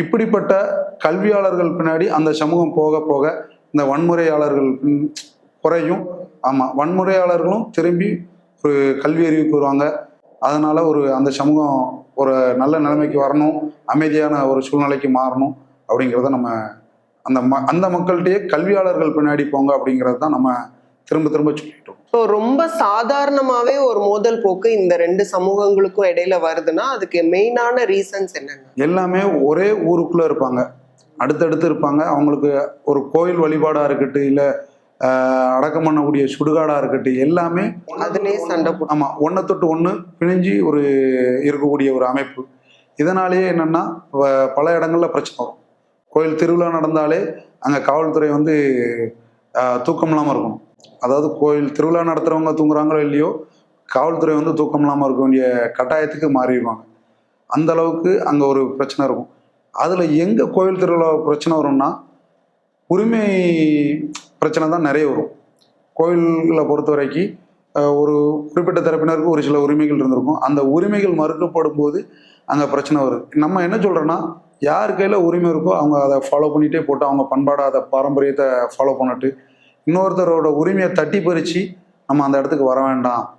இப்படிப்பட்ட கல்வியாளர்கள் பின்னாடி அந்த சமூகம் போக போக இந்த வன்முறையாளர்கள் குறையும். ஆமாம் வன்முறையாளர்களும் திரும்பி ஒரு கல்வி அறிவுக்கு வருவாங்க. அதனால ஒரு அந்த சமூகம் ஒரு நல்ல நிலைமைக்கு வரணும் அமைதியான ஒரு சூழ்நிலைக்கு மாறணும் அப்படிங்கிறத நம்ம அந்த ம அந்த மக்கள்கிட்டயே கல்வியாளர்கள் பின்னாடி போங்க அப்படிங்கிறது தான் நம்ம திரும்ப திரும்ப சொல்லிட்டோம். ஸோ ரொம்ப சாதாரணமாவே ஒரு மோதல் போக்கு இந்த ரெண்டு சமூகங்களுக்கும் இடையில வருதுன்னா அதுக்கு மெயினான ரீசன்ஸ் என்னென்ன எல்லாமே ஒரே ஊருக்குள்ள இருப்பாங்க. அடுத்தடுத்து இருப்பாங்க. அவங்களுக்கு ஒரு கோயில் வழிபாடா இருக்கட்டும் இல்லை அடக்கம் பண்ணக்கூடிய சுடுகாடா இருக்கட்டும் எல்லாமே அதுலயே சண்டை போட்டு. ஆமா ஒன்றை தொட்டு ஒன்று பிணிஞ்சு ஒரு இருக்கக்கூடிய ஒரு அமைப்பு. இதனாலேயே என்னன்னா பல இடங்கள்ல பிரச்சனை வரும். கோயில் திருவிழா நடந்தாலே அங்கே காவல்துறை வந்து தூக்கம் இல்லாமல் இருக்கும் அதாவது கோயில் திருவிழா நடத்துறவங்க தூங்குறாங்களோ இல்லையோ காவல்துறை வந்து தூக்கம் இல்லாமல் இருக்க வேண்டிய கட்டாயத்துக்கு மாறிடுவாங்க. அந்த அளவுக்கு அங்கே ஒரு பிரச்சனை இருக்கும். அதில் எங்கே கோயில் திருவிழா பிரச்சனை வரும்னா உரிமை பிரச்சனை தான் நிறைய வரும். கோயில்களை பொறுத்த வரைக்கும் ஒரு குறிப்பிட்ட தரப்பினருக்கு ஒரு சில உரிமைகள் இருந்திருக்கும். அந்த உரிமைகள் மறுக்கப்படும் போது அங்கே பிரச்சனை வருது. நம்ம என்ன சொல்கிறோன்னா யார் கையில் உரிமை இருக்கோ அவங்க அதை ஃபாலோ பண்ணிகிட்டே போட்டு அவங்க பண்பாடை அதை பாரம்பரியத்தை ஃபாலோ பண்ணிட்டு இன்னொருத்தரோட உரிமையை தட்டி பறித்து நம்ம அந்த இடத்துக்கு வர வேண்டாம்.